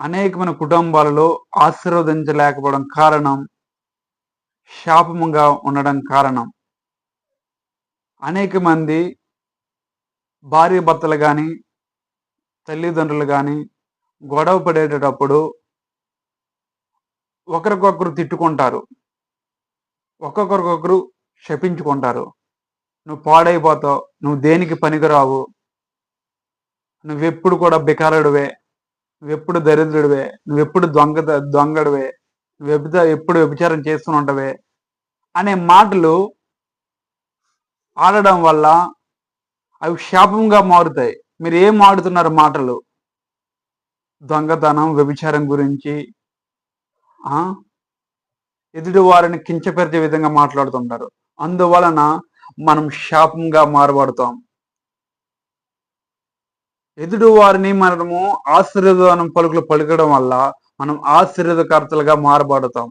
అనేకమైన కుటుంబాలలో ఆశీర్వదించలేకపోవడం కారణం శాపముగా ఉండడం కారణం. అనేక మంది భార్య భర్తలు కానీ తల్లిదండ్రులు కానీ గొడవ పడేటప్పుడు ఒకరికొకరు తిట్టుకుంటారు. ఒక్కొక్కరికొకరు శపించుకుంటారు. నువ్వు పాడైపోతావు నువ్వు దేనికి పనికిరావు? నువ్వెప్పుడు కూడా బికారుడివే నువ్వెప్పుడు దరిద్రుడివే నువ్వెప్పుడు దొంగ దొంగడివే నువ్వు ఎప్పుడు వ్యభిచారం చేస్తూ ఉంటవే అనే మాటలు ఆడడం వల్ల అవి శాపంగా మారుతాయి. మీరు ఏం ఆడుతున్నారు మాటలు? దొంగతనం వ్యభిచారం గురించి ఎదుటి వారిని కించపరిచే విధంగా మాట్లాడుతుంటారు. అందువలన మనం శాపంగా మారబడతాం. ఎదుడు వారిని మనము ఆశీర్వాదం పలుకులు పలకడం వల్ల మనం ఆశీర్వాదకర్తలుగా మారబడతాం.